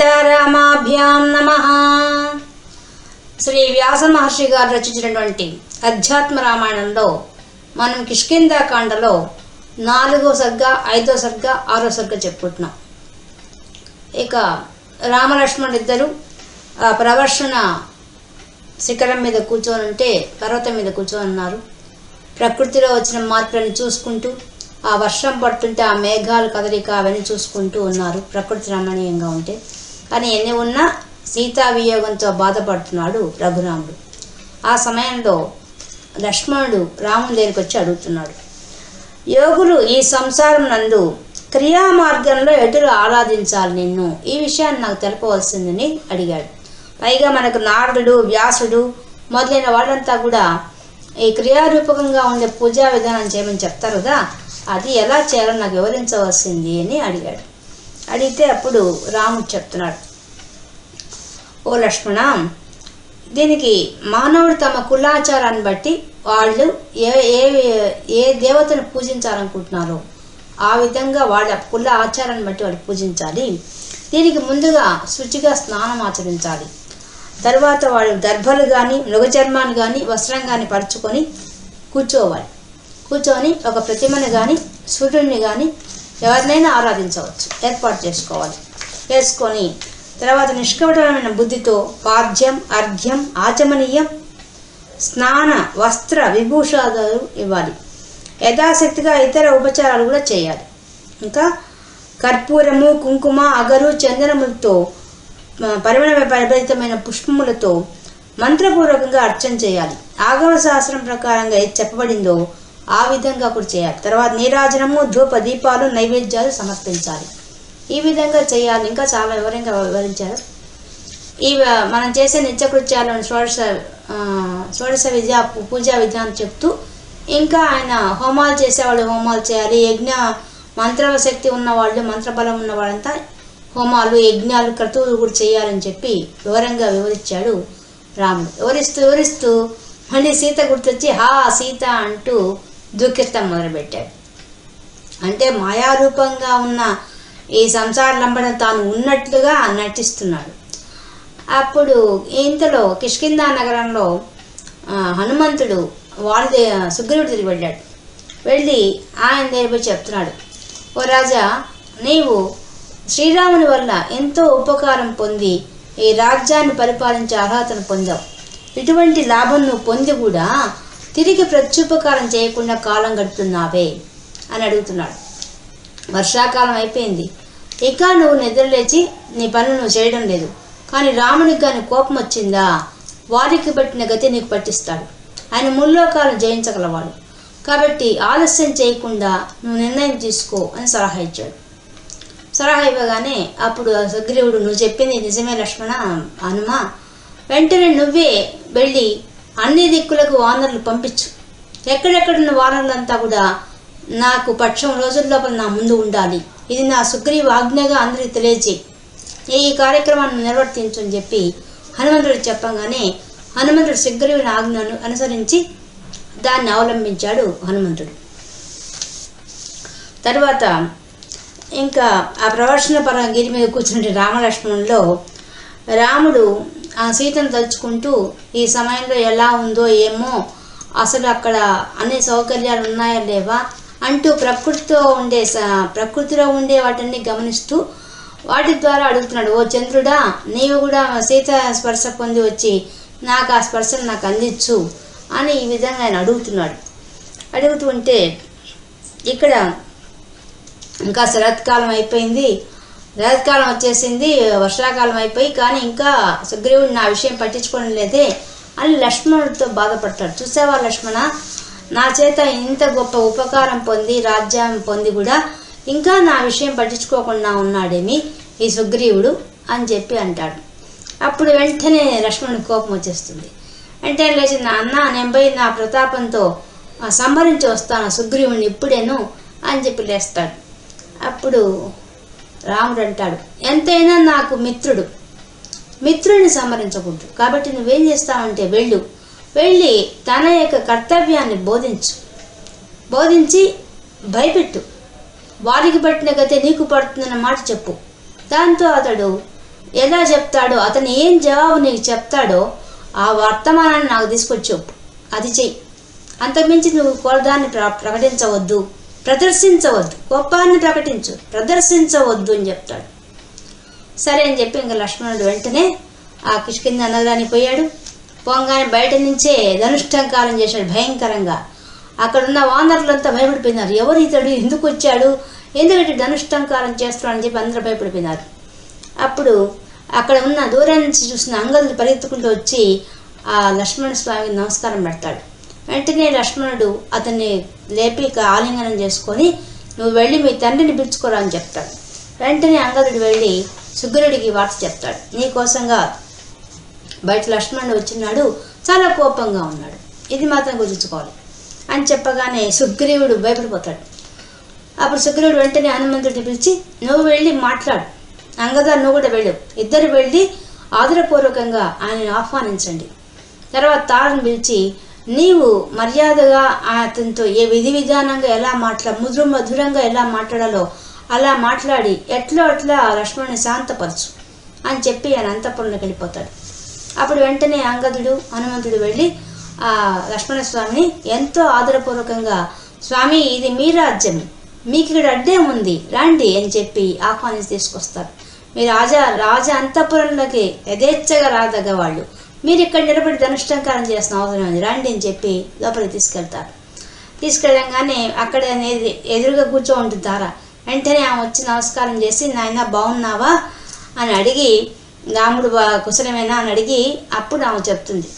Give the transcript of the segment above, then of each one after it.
సీతారామాభ్యాం నమ. శ్రీ వ్యాస మహర్షి గారు రచించినటువంటి అధ్యాత్మ రామాయణంలో మనం కిష్కిందాకాండలో నాలుగో సర్గ ఐదో సర్గ ఆరో సర్గ చెప్పుకుంటున్నాం. ఇక రామలక్ష్మణుడు ఆ ప్రవర్షణ శిఖరం మీద కూర్చొని ఉంటే పర్వతం మీద కూర్చొని ఉన్నారు. ప్రకృతిలో వచ్చిన మార్పులను చూసుకుంటూ ఆ వర్షం పడుతుంటే ఆ మేఘాలు కదలిక అవన్నీ చూసుకుంటూ ఉన్నారు ప్రకృతి రమణీయంగా ఉంటే. కానీ ఎన్ని ఉన్నా సీతా వియోగంతో బాధపడుతున్నాడు రఘురాముడు. ఆ సమయంలో లక్ష్మణుడు రాముని దగ్గరికి వచ్చి అడుగుతున్నాడు. యోగులు ఈ సంసారం నందు క్రియా మార్గంలో ఎటులు ఆరాధించాలి నిన్ను. ఈ విషయాన్ని నాకు తెలపవలసిందని అడిగాడు. పైగా మనకు నారదుడు వ్యాసుడు మొదలైన వాళ్ళంతా కూడా ఈ క్రియారూపకంగా ఉండే పూజా విధానం చేయమని చెప్తారు కదా అది ఎలా చేయాలో నాకు వివరించవలసింది అని అడిగాడు. అడిగితే అప్పుడు రాముడు చెప్తున్నాడు ఓ లక్ష్మణ దీనికి మానవుడు తమ కులాచారాన్ని బట్టి వాళ్ళు ఏ ఏ ఏ దేవతను పూజించాలనుకుంటున్నారో ఆ విధంగా వాళ్ళ కుల ఆచారాన్ని బట్టి వాళ్ళు పూజించాలి. దీనికి ముందుగా శుచిగా స్నానం ఆచరించాలి. తర్వాత వాళ్ళు దర్భలు కానీ మృగచర్మాన్ని కానీ వస్త్రం కానీ పరుచుకొని కూర్చోవాలి. కూర్చొని ఒక ప్రతిమను కానీ సూర్యుడిని కానీ ఎవరినైనా ఆరాధించవచ్చు. ఏర్పాటు చేసుకోవాలి. చేసుకొని తర్వాత నిష్కపటమైన బుద్ధితో పాద్యం అర్ఘ్యం ఆచమనీయం స్నాన వస్త్ర విభూషాదాలు ఇవ్వాలి. యథాశక్తిగా ఇతర ఉపచారాలు కూడా చేయాలి. ఇంకా కర్పూరము కుంకుమ అగరు చందనములతో పరిమణ పరిమళ పరిభరితమైన పుష్పములతో మంత్రపూర్వకంగా అర్చన చేయాలి. ఆగమ శాస్త్రం ప్రకారంగా ఏది చెప్పబడిందో ఆ విధంగా కూడా చేయాలి. తర్వాత నీరాజనము ధూప దీపాలు నైవేద్యాలు సమర్పించాలి. ఈ విధంగా చేయాలి. ఇంకా చాలా వివరంగా వివరించారు. ఈ మనం చేసే నిత్యకృత్యాలను షోడశ షోడశ విద్య పూజా విధానం చెప్తూ ఇంకా ఆయన హోమాలు చేసేవాళ్ళు హోమాలు చేయాలి. యజ్ఞ మంత్రశక్తి ఉన్నవాళ్ళు మంత్రబలం ఉన్నవాళ్ళంతా హోమాలు యజ్ఞాలు క్రతువులు కూడా చేయాలని చెప్పి వివరంగా వివరించాడు రాముడు. వివరిస్తూ వివరిస్తూ మళ్ళీ సీత గుర్తొచ్చి హా సీత అంటూ దుఃఖితం మొదలుపెట్టాడు. అంటే మాయారూపంగా ఉన్న ఈ సంసార లంబడం తాను ఉన్నట్లుగా నటిస్తున్నాడు. అప్పుడు ఇంతలో కిష్కిందా నగరంలో హనుమంతుడు వాళ్ళ సుగ్రీవుడు తిరిగి వెళ్ళాడు. వెళ్ళి ఆయన దగ్గర చెప్తున్నాడు. ఓ రాజా నీవు శ్రీరాముని వల్ల ఎంతో ఉపకారం పొంది ఈ రాజ్యాన్ని పరిపాలించే అర్హతను పొందావు. ఇటువంటి లాభం నువ్వు పొంది కూడా తిరిగి ప్రత్యుపకారం చేయకుండా కాలం గడుపుతున్నావే అని అడుగుతున్నాడు. వర్షాకాలం అయిపోయింది. ఇక నువ్వు నిద్రలేచి నీ పనులు నువ్వు చేయడం లేదు. కానీ రామునికి కానీ కోపం వచ్చిందా? వారికి పట్టిన గతి నీకు పట్టిస్తాడు. ఆయన ముల్లోకాలను జయించగలవాడు. కాబట్టి ఆలస్యం చేయకుండా నువ్వు నిర్ణయం తీసుకో అని సలహా ఇచ్చాడు. సలహా ఇవ్వగానే అప్పుడు సుగ్రీవుడు నువ్వు చెప్పింది నిజమే లక్ష్మణ హనుమ. వెంటనే నువ్వే వెళ్ళి అన్ని దిక్కులకు వానరులు పంపించు. ఎక్కడెక్కడున్న వానరులంతా కూడా నాకు పక్షం రోజుల లోపల నా ముందు ఉండాలి. ఇది నా సుగ్రీవ ఆజ్ఞగా అందరికి తెలియజే ఈ కార్యక్రమాన్ని నిర్వర్తించు అని చెప్పి హనుమంతుడు చెప్పంగానే హనుమంతుడు సుగ్రీవుని ఆజ్ఞను అనుసరించి దాన్ని అవలంబించాడు హనుమంతుడు. తర్వాత ఇంకా ఆ ప్రవర్శన పర గిరి మీద కూర్చున్న రామలక్ష్మణుల్లో రాముడు ఆ సీతను తలుచుకుంటూ ఈ సమయంలో ఎలా ఉందో ఏమో అసలు అక్కడ అన్ని సౌకర్యాలు ఉన్నాయా లేవా? అంటూ ప్రకృతితో ఉండే స- ప్రకృతిలో ఉండే వాటిని గమనిస్తూ వాటి ద్వారా అడుగుతున్నాడు ఓ చంద్రుడా నీవు కూడా సీత స్పర్శ పొంది వచ్చి నాకు ఆ స్పర్శను నాకు అందించు అని ఈ విధంగా ఆయన అడుగుతున్నాడు. అడుగుతుంటే ఇక్కడ ఇంకా శరత్కాలం అయిపోయింది రాజకాలం వచ్చేసింది వర్షాకాలం అయిపోయి కానీ ఇంకా సుగ్రీవుడు నా విషయం పట్టించుకోవడం లేదే అని లక్ష్మణుడితో బాధపడతాడు. చూసావా లక్ష్మణ? నా చేత ఇంత గొప్ప ఉపకారం పొంది రాజ్యం పొంది కూడా ఇంకా నా విషయం పట్టించుకోకుండా ఉన్నాడేమి ఈ సుగ్రీవుడు అని చెప్పి అంటాడు. అప్పుడు వెంటనే లక్ష్మణుడి కోపం వచ్చేస్తుంది. వెంటనే లేచి నా అన్న నేను పోయి నా ప్రతాపంతో సంభరించి సంహరించి వస్తాను సుగ్రీవుని ఇప్పుడేను అని చెప్పి లేస్తాడు. అప్పుడు రాముడు అంటాడు ఎంతైనా నాకు మిత్రుడు. మిత్రుడిని సంహరించకూడదు కాబట్టి నువ్వేం చేస్తావంటే వెళ్ళు. వెళ్ళి తన యొక్క కర్తవ్యాన్ని బోధించు. బోధించి భయపెట్టు. వారికి పట్టిన గతే నీకు పడుతుందన్న మాట చెప్పు. దాంతో అతడు ఎలా చెప్తాడో అతను ఏం జవాబు నీకు చెప్తాడో ఆ వర్తమానాన్ని నాకు తీసుకొచ్చి చెప్పు. అది చెయ్యి. అంతకుమించి నువ్వు కోరదాన్ని ప్ర ప్రకటించవద్దు. ప్రదర్శించవద్దు. కోపాన్ని ప్రకటించు. ప్రదర్శించవద్దు అని చెప్తాడు. సరే అని చెప్పి ఇంకా లక్ష్మణుడు వెంటనే ఆ కిష్కింద నగరానికి పోయాడు. పోగానే బయట నుంచే ధనుష్టంకారం చేశాడు భయంకరంగా. అక్కడ ఉన్న వానరులంతా భయపడిపోయినారు. ఎవరు ఇతడు? ఎందుకు వచ్చాడు? ఎందుకంటే ధనుష్టంకారం చేస్తున్నాడని చెప్పి అందరూ భయపడిపోయినారు. అప్పుడు అక్కడ ఉన్న దూరం నుంచి చూసిన అంగదులు పరిగెత్తుకుంటూ వచ్చి ఆ లక్ష్మణ స్వామికి నమస్కారం పెడతాడు. వెంటనే లక్ష్మణుడు అతన్ని లేపి ఆలింగనం చేసుకొని నువ్వు వెళ్ళి మీ తండ్రిని పిలుచుకోరా అని చెప్తాడు. వెంటనే అంగదుడు వెళ్ళి సుగ్రీవుడికి వార్త చెప్తాడు. నీకోసంగా బయట లక్ష్మణుడు వచ్చినాడు. చాలా కోపంగా ఉన్నాడు. ఇది మాత్రం గుర్తుంచుకోవాలి అని చెప్పగానే సుగ్రీవుడు భయపడిపోతాడు. అప్పుడు సుగ్రీవుడు వెంటనే హనుమంతుడిని పిలిచి నువ్వు వెళ్ళి మాట్లాడు. అంగదా నువ్వు కూడా వెళ్ళు. ఇద్దరు వెళ్ళి ఆదరపూర్వకంగా ఆయనను ఆహ్వానించండి. తర్వాత తారను పిలిచి నీవు మర్యాదగా అతనితో ఏ విధి విధానంగా ఎలా మాట్లా మధుర మధురంగా ఎలా మాట్లాడాలో అలా మాట్లాడి ఎట్లో అట్లా లక్ష్మణుని శాంతపరచు అని చెప్పి ఆయన అంతఃపురంలోకి వెళ్ళిపోతాడు. అప్పుడు వెంటనే అంగదుడు హనుమంతుడు వెళ్ళి ఆ లక్ష్మణ స్వామిని ఎంతో ఆదరపూర్వకంగా స్వామి ఇది మీ రాజ్యం. మీకు ఇక్కడ అడ్డేం ఉంది. రండి అని చెప్పి ఆహ్వానించి తీసుకొస్తారు. మీ రాజా రాజా అంతఃపురంలోకి యథేచ్ఛగా రాదగ్గ వాళ్ళు మీరు ఇక్కడ నిలబడి ధనుష్టంకారం చేసిన అవసరం ఉంది రండి అని చెప్పి లోపలికి తీసుకెళ్తారు తీసుకెళ్ళంగానే అక్కడ అనేది ఎదురుగా కూర్చో ఉంటుంది తార వెంటనే ఆమె వచ్చి నమస్కారం చేసి నాయన బాగున్నావా? అని అడిగి రాముడు బా కుశలమేనా? అని అడిగి అప్పుడు ఆమె చెప్తుంది.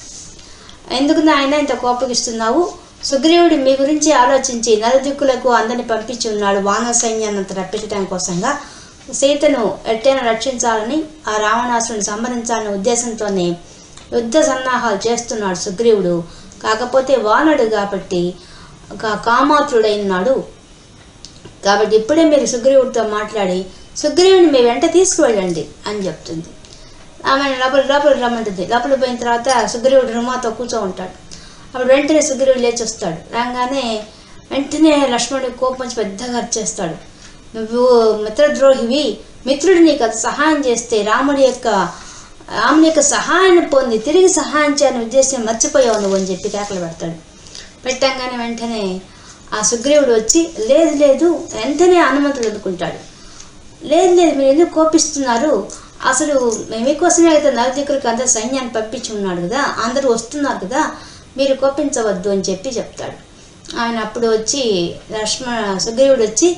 ఎందుకు నాయన ఇంత కోపగిస్తున్నావు? సుగ్రీవుడు మీ గురించి ఆలోచించి నలుదిక్కులకు అందరిని పంపించి ఉన్నాడు. వాన సైన్యాన్ని అంత రప్పించడం కోసంగా సీతను ఎట్టైనా రక్షించాలని ఆ రావణాసుని సంహరించాలనే ఉద్దేశంతోనే యుద్ధ సన్నాహాలు చేస్తున్నాడు సుగ్రీవుడు. కాకపోతే వానడు కాబట్టి కా- కాబట్టి ఇప్పుడే మీరు సుగ్రీవుడితో మాట్లాడి సుగ్రీవుని మీ వెంట తీసుకువెళ్ళండి అని చెప్తుంది. ఆమె లోపల లోపల రమ్మంటుంది. లోపల పోయిన తర్వాత సుగ్రీవుడు రుమాతో కూర్చో ఉంటాడు అప్పుడు వెంటనే సుగ్రీవుడు లేచి వస్తాడు. రాగానే వెంటనే లక్ష్మణుడి కోపం పెద్దగా అరిచేస్తాడు. నువ్వు మిత్రద్రోహివి. మిత్రుడు నీకు అది సహాయం చేస్తే రాముడి యొక్క రాముని యొక్క సహాయాన్ని పొంది తిరిగి సహాయం చేయాలని ఉద్దేశం మర్చిపోయావు నువ్వు అని చెప్పి కేకలు పెడతాడు. పెట్టంగానే వెంటనే ఆ సుగ్రీవుడు వచ్చి లేదు లేదు వెంటనే హనుమంతుడు అందుకుంటాడు. లేదు లేదు మీరు ఎందుకు కోపిస్తున్నారు? అసలు మీకోసమే అయితే నలుదిక్కులకి అందరు సైన్యాన్ని పంపించి ఉన్నాడు కదా అందరూ వస్తున్నారు కదా మీరు కోపించవద్దు అని చెప్పి చెప్తాడు. ఆయన అప్పుడు వచ్చి లక్ష్మణ సుగ్రీవుడు వచ్చి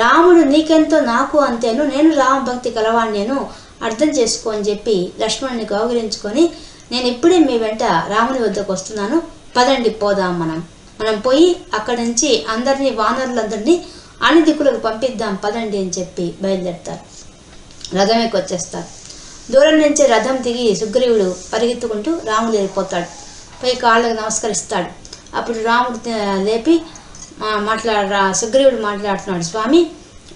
రాముడు నీకెంతో నాకు అంతేను నేను రామభక్తి కలవాడు నేను అర్థం చేసుకో అని చెప్పి లక్ష్మణుని కౌగిలించుకొని నేను ఇప్పుడే మీ వెంట రాముని వద్దకు వస్తున్నాను. పదండి పోదాం మనం. మనం పోయి అక్కడి నుంచి అందరినీ వానరులందరినీ అన్ని దిక్కులకు పంపిద్దాం. పదండి అని చెప్పి బయలుదేరుతారు. రథం వచ్చేస్తారు. దూరం నుంచి రథం దిగి సుగ్రీవుడు పరిగెత్తుకుంటూ రాముడు వెళ్ళిపోతాడు. పోయి కాళ్ళకు నమస్కరిస్తాడు. అప్పుడు రాముడు లేపి మాట్లాడ సుగ్రీవుడు మాట్లాడుతున్నాడు స్వామి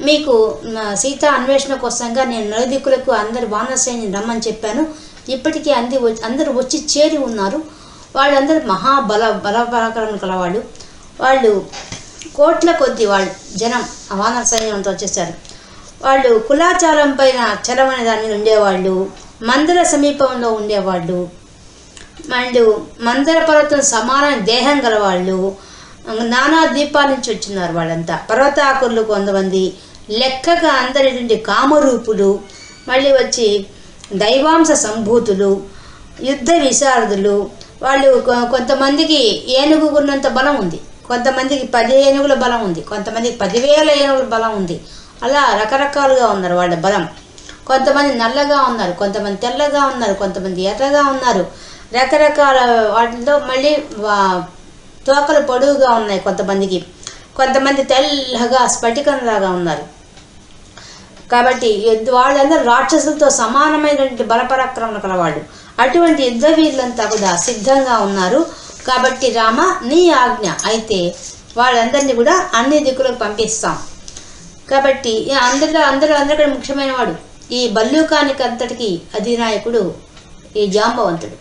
మీకు సీత అన్వేషణ కోసంగా నేను నలుదిక్కులకు అందరి వానసైన్యం రమ్మని చెప్పాను. ఇప్పటికీ అంది అందరూ వచ్చి చేరి ఉన్నారు. వాళ్ళందరూ మహాబల బల పరాక్రమం కలవాళ్ళు. వాళ్ళు కోట్ల కొద్ది వాళ్ళు జనం వానర సైన్యంతో వచ్చేసారు వాళ్ళు కులాచారం పైన చలమనే దాని మీద ఉండేవాళ్ళు. మందిర సమీపంలో ఉండేవాళ్ళు. అండ్ మందర పర్వతం సమాన దేహం గలవాళ్ళు. నానా దీపాల నుంచి వచ్చినారు వాళ్ళంతా. పర్వతాకులు కొంతమంది. లెక్కగా అందరి కామరూపులు మళ్ళీ వచ్చి దైవాంశ సంభూతులు యుద్ధ విశారదులు. వాళ్ళు కొ- కొంతమందికి ఏనుగుకున్నంత బలం ఉంది. కొంతమందికి పది ఏనుగుల బలం ఉంది. కొంతమందికి పదివేల ఏనుగుల బలం ఉంది. అలా రకరకాలుగా ఉన్నారు వాళ్ళ బలం. కొంతమంది నల్లగా ఉన్నారు కొంతమంది తెల్లగా ఉన్నారు కొంతమంది ఎర్రగా ఉన్నారు. రకరకాల వాటిలో మళ్ళీ తోకలు పొడవుగా ఉన్నాయి కొంతమందికి. కొంతమంది తెల్లగా స్ఫటికంలాగా ఉన్నారు. కాబట్టి వాళ్ళందరూ రాక్షసులతో సమానమైనటువంటి బలపరాక్రమణ కలవాళ్ళు. అటువంటి యుద్ధ వీరులంతా కూడా సిద్ధంగా ఉన్నారు. కాబట్టి రామ నీ ఆజ్ఞ అయితే వాళ్ళందరినీ కూడా అన్ని దిక్కులకు పంపిస్తాం. కాబట్టి అందరిలో అందరూ అందరికీ ముఖ్యమైన వాడు ఈ బల్లూకానికి అంతటికి అధినాయకుడు ఈ జాంబవంతుడు.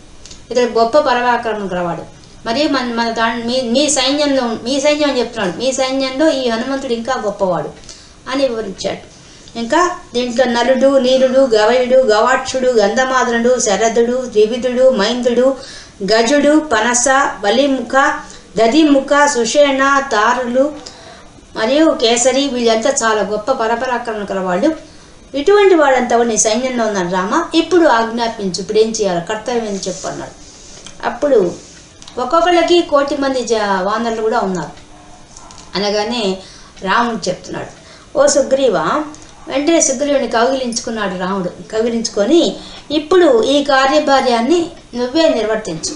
ఇతడు గొప్ప పరాక్రమం గలవాడు మరి మన మన దా మీ మీ సైన్యంలో మీ సైన్యం అని చెప్తున్నాడు. మీ సైన్యంలో ఈ హనుమంతుడు ఇంకా గొప్పవాడు అని వివరించాడు. ఇంకా దీంట్లో నలుడు నీరుడు గవయుడు గవాక్షుడు గంధమాధనుడు శరదుడు త్రివిధుడు మైందుడు గజుడు పనస బలిముఖ దదిముఖ సుషేణ తారులు మరియు కేసరి వీళ్ళంతా చాలా గొప్ప పరపరాక్రమణ గల వాళ్ళు ఇటువంటి వాళ్ళంతా నీ సైన్యంలో ఉన్నారు రామ. ఇప్పుడు ఆజ్ఞాపించు ఇప్పుడు ఏం చేయాలి? కర్తవ్యం ఏం చెప్పు అన్నాడు. అప్పుడు ఒక్కొక్కళ్ళకి కోటి మంది జ వానరులు కూడా ఉన్నారు. అనగానే రాముడు చెప్తున్నాడు ఓ సుగ్రీవ వెంటనే సుగ్రీవుని కౌగిలించుకున్నాడు రాముడు. కౌగిలించుకొని ఇప్పుడు ఈ కార్యభార్యాన్ని నువ్వే నిర్వర్తించు.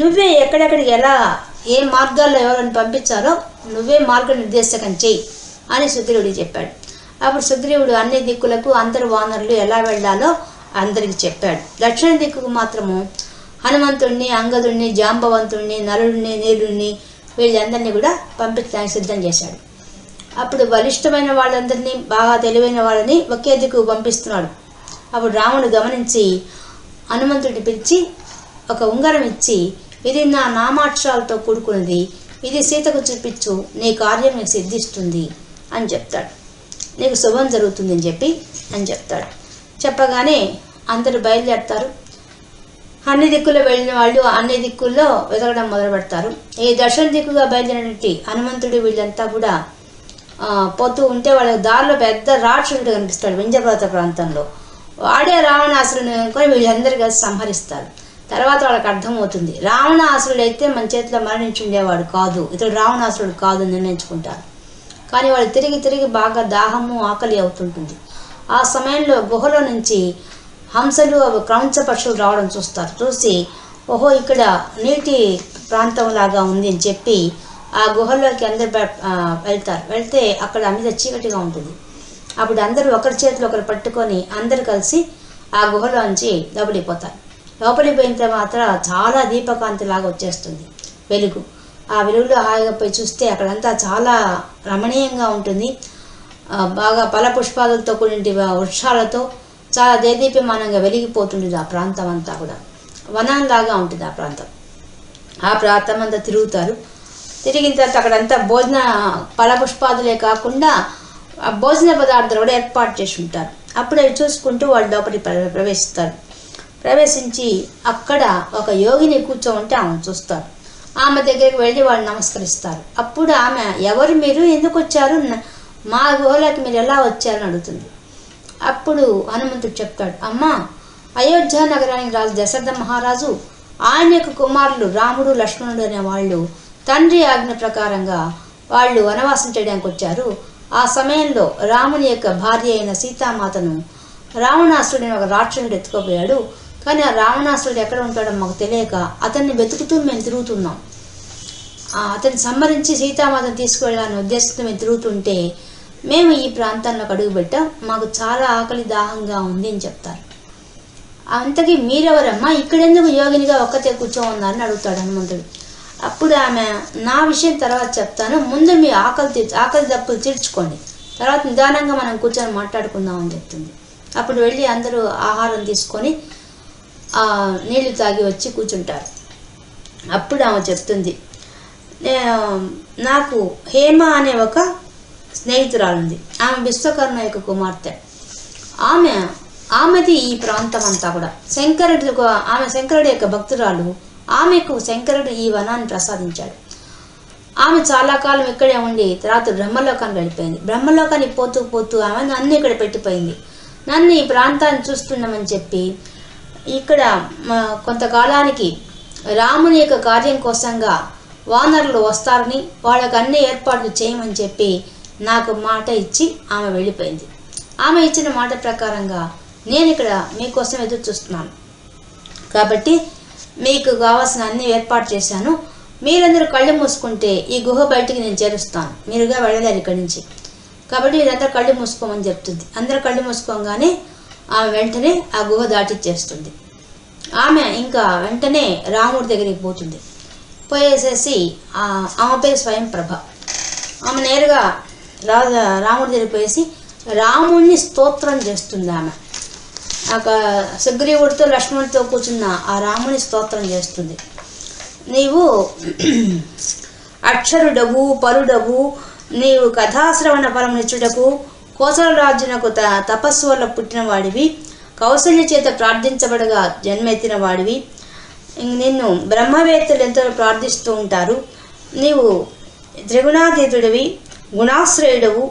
నువ్వే ఎక్కడెక్కడికి ఎలా ఏ మార్గాల్లో ఎవరిని పంపించాలో నువ్వే మార్గ నిర్దేశకం చెయ్యి అని సుగ్రీవుడికి చెప్పాడు. అప్పుడు సుగ్రీవుడు అన్ని దిక్కులకు అందరు వానరులు ఎలా వెళ్ళాలో అందరికి చెప్పాడు. దక్షిణ దిక్కుకు మాత్రము హనుమంతుణ్ణి అంగదుణ్ణి జాంబవంతుణ్ణి నలుడిని నీలుడిని వీళ్ళందరినీ కూడా పంపించడానికి సిద్ధం చేశాడు. అప్పుడు బలిష్టమైన వాళ్ళందరినీ బాగా తెలివైన వాళ్ళని ఒకే దిక్కు పంపిస్తున్నాడు. అప్పుడు రాముడు గమనించి హనుమంతుడిని పిలిచి ఒక ఉంగరం ఇచ్చి ఇది నా నామాక్షరాలతో కూడుకున్నది ఇది సీతకు చూపించు నీ కార్యం నీకు సిద్ధిస్తుంది అని చెప్తాడు. నీకు శుభం జరుగుతుంది అని చెప్పి అని చెప్తాడు. చెప్పగానే అందరూ బయలుదేరతారు. అన్ని దిక్కుల్లో వెళ్ళిన వాళ్ళు అన్ని దిక్కుల్లో వెతకడం మొదలు పెడతారు ఈ దర్శన దిక్కుగా బయలుదేరినటువంటి హనుమంతుడు వీళ్ళంతా కూడా పోతూ ఉంటే వాళ్ళ దారిలో పెద్ద రాక్షసుడు కనిపిస్తాడు వింజపర్వత ప్రాంతంలో. వాడే రావణాసురుని అనుకొని వీళ్ళందరూ కలిసి సంహరిస్తారు. తర్వాత వాళ్ళకి అర్థమవుతుంది రావణాసురుడు అయితే మన చేతిలో మరణించి ఉండేవాడు కాదు ఇతడు రావణాసురుడు కాదు నిర్ణయించుకుంటారు. కానీ వాళ్ళు తిరిగి తిరిగి బాగా దాహము ఆకలి అవుతుంటుంది. ఆ సమయంలో గుహలో నుంచి హంసలు అవి క్రౌంచ పక్షులు రావడం చూస్తారు. చూసి ఓహో ఇక్కడ నీటి ప్రాంతం లాగా ఉంది అని చెప్పి ఆ గుహలోకి అందరు వెళ్తారు. వెళ్తే అక్కడ మీద చీకటిగా ఉంటుంది. అప్పుడు అందరూ ఒకరి చేతిలో ఒకరు పట్టుకొని అందరు కలిసి ఆ గుహలోంచి లోపలిపోతారు లోపలికి పోయిన తర్వాత చాలా దీపకాంతి లాగా వచ్చేస్తుంది. వెలుగు. ఆ వెలుగులో హాయిగా పోయి చూస్తే అక్కడంతా చాలా రమణీయంగా ఉంటుంది. బాగా పల పుష్పాలతో కూడిన వృక్షాలతో చాలా దేదీప్యమానంగా వెలిగిపోతుంది ఆ ప్రాంతం అంతా కూడా. వనంలాగా ఉంటుంది ఆ ప్రాంతం. ఆ ప్రాంతం అంతా తిరుగుతారు. తిరిగిన తర్వాత అక్కడంతా భోజన ఫలపుష్పాదులే కాకుండా ఆ భోజన పదార్థాలు కూడా ఏర్పాటు చేసి ఉంటారు. అప్పుడు అవి చూసుకుంటూ వాళ్ళు లోపలికి ప్ర- ప్రవేశిస్తారు. ప్రవేశించి అక్కడ ఒక యోగిని కూర్చోమంటే ఆమె చూస్తారు. ఆమె దగ్గరికి వెళ్ళి వాళ్ళు నమస్కరిస్తారు. అప్పుడు ఆమె ఎవరు మీరు? ఎందుకు వచ్చారు? మా గుహలోకి మీరు ఎలా వచ్చారని అడుగుతుంది. అప్పుడు హనుమంతుడు చెప్తాడు అమ్మ అయోధ్య నగరానికి రాజు దశరథ మహారాజు ఆయన యొక్క కుమారులు రాముడు లక్ష్మణుడు అనే వాళ్ళు తండ్రి ఆజ్ఞ ప్రకారంగా వాళ్ళు వనవాసం చేయడానికి వచ్చారు. ఆ సమయంలో రాముని యొక్క భార్య అయిన సీతామాతను రావణాసురుడు ఒక రాక్షసుడు ఎత్తుకోపోయాడు కానీ ఆ రావణాసురుడు ఎక్కడ ఉంటాడో మాకు తెలియక అతన్ని వెతుకుతూ మేము తిరుగుతున్నాం. అతన్ని సంహరించి సీతామాతను తీసుకువెళ్ళాలని ఉద్దేశంతో మేము తిరుగుతుంటే మేము ఈ ప్రాంతంలో అడుగుపెట్టాం. మాకు చాలా ఆకలి దాహంగా ఉంది అని చెప్తారు. అంతకీ మీరెవరమ్మా? ఇక్కడెందుకు యోగినిగా ఒక్కతే కూర్చోమన్నారని అడుగుతాడు హనుమంతుడు. అప్పుడు ఆమె నా విషయం తర్వాత చెప్తాను. ముందు మీ ఆకలి తీర్చు ఆకలి దప్పులు తీర్చుకోండి. తర్వాత నిదానంగా మనం కూర్చొని మాట్లాడుకుందాం అని చెప్తుంది అప్పుడు వెళ్ళి అందరూ ఆహారం తీసుకొని నీళ్ళు తాగి వచ్చి కూర్చుంటారు. అప్పుడు ఆమె చెప్తుంది నాకు హేమ అనే ఒక స్నేహితురాలుంది. ఆమె విశ్వకర్మ యొక్క కుమార్తె. ఆమె ఆమెది ఈ ప్రాంతం అంతా కూడా శంకరుడు ఆమె శంకరుడి యొక్క భక్తురాలు ఆమెకు శంకరుడు ఈ వనాన్ని ప్రసాదించాడు. ఆమె చాలా కాలం ఇక్కడే ఉండి తర్వాత బ్రహ్మలోకానికి వెళ్ళిపోయింది. బ్రహ్మలోకానికి పోతూ పోతూ ఆమె నన్ను ఇక్కడ పెట్టిపోయింది. నన్ను ఈ ప్రాంతాన్ని చూస్తున్నామని చెప్పి ఇక్కడ కొంతకాలానికి రాముని యొక్క కార్యం కోసంగా వానరులు వస్తారని వాళ్ళకు అన్ని ఏర్పాట్లు చేయమని చెప్పి నాకు మాట ఇచ్చి ఆమె వెళ్ళిపోయింది. ఆమె ఇచ్చిన మాట ప్రకారంగా నేను ఇక్కడ మీకోసం ఎదురు చూస్తున్నాను. కాబట్టి మీకు కావాల్సిన అన్ని ఏర్పాటు చేశాను. మీరందరూ కళ్ళు మూసుకుంటే ఈ గుహ బయటికి నేను చేరుస్తాను. మీరుగా వెళ్ళలేరు ఇక్కడి నుంచి. కాబట్టి మీరంతా కళ్ళు మూసుకోమని చెప్తుంది. అందరూ కళ్ళు మూసుకోగానే ఆమె వెంటనే ఆ గుహ దాటిచ్చేస్తుంది ఆమె ఇంకా వెంటనే రాముడి దగ్గరికి పోతుంది. పోయేసేసి ఆమె పేరు స్వయం ప్రభ. ఆమె నేరుగా రాజా రాముడి దగ్గరికి పోయేసి రాముడిని స్తోత్రం చేస్తుంది ఆమె. ఒక సుగ్రీవుడితో లక్ష్మణుడితో కూర్చున్న ఆ రాముని స్తోత్రం చేస్తుంది. నీవు అక్షరుడవు పరుడవు నీవు కథాశ్రవణ పరం కోసల రాజునకు త తపస్సు వల్ల పుట్టిన వాడివి కౌశల్య చేత ప్రార్థించబడగా జన్మెత్తిన వాడివి. నిన్ను బ్రహ్మవేత్తలు ఎంతో ప్రార్థిస్తూ ఉంటారు. నీవు త్రిగుణాతీతుడివి గుణాశ్రయుడవు.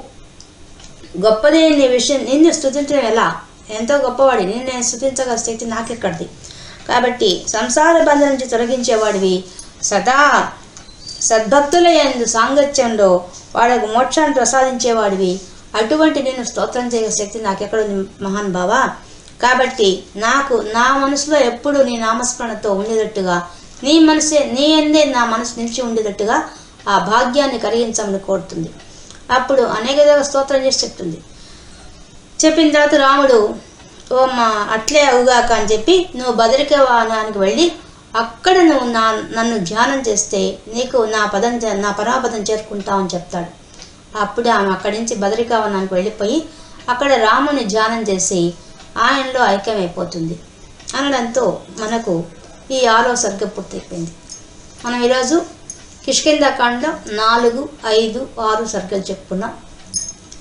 గొప్పదే నీ విషయం నిన్ను స్థుతించడం ఎలా? ఎంతో గొప్పవాడి. నేను స్థుతించగల శక్తి నాకెక్కడిది? కాబట్టి సంసార బంధం నుంచి తొలగించేవాడివి సదా సద్భక్తుల యందు సాంగత్యంలో వాళ్ళకు మోక్షాన్ని ప్రసాదించేవాడివి. అటువంటి నేను స్తోత్రం చేయగల శక్తి నాకెక్కడుంది మహాన్ బావా? కాబట్టి నాకు నా మనసులో ఎప్పుడు నీ నామస్మరణతో ఉండేటట్టుగా నీ మనసే నీ ఎందే నా మనసు నిలిచి ఉండేటట్టుగా ఆ భాగ్యాన్ని కలిగించమని కోరుతుంది. అప్పుడు అనేక స్తోత్రం చేసి చెప్తుంది చెప్పిన తర్వాత రాముడు ఓ మా అట్లే అవుగాక అని చెప్పి నువ్వు బదరికవానానికి వెళ్ళి అక్కడ నువ్వు నా నన్ను ధ్యానం చేస్తే నీకు నా పదం చే- నా పరాపదం చేరుకుంటావు అని చెప్తాడు. అప్పుడు ఆమె అక్కడి నుంచి బదరికావనానికి వెళ్ళిపోయి అక్కడ రాముని ధ్యానం చేసి ఆయనలో ఐక్యమైపోతుంది. అనడంతో మనకు ఈ ఆరో సర్గ పూర్తయిపోయింది. మనం ఈరోజు కిష్కిందాకాండలో నాలుగు ఐదు ఆరు సర్గలు చెప్పుకున్నాం.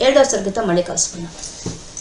ఏడో సర్గతో మళ్ళీ కలుసుకున్నాం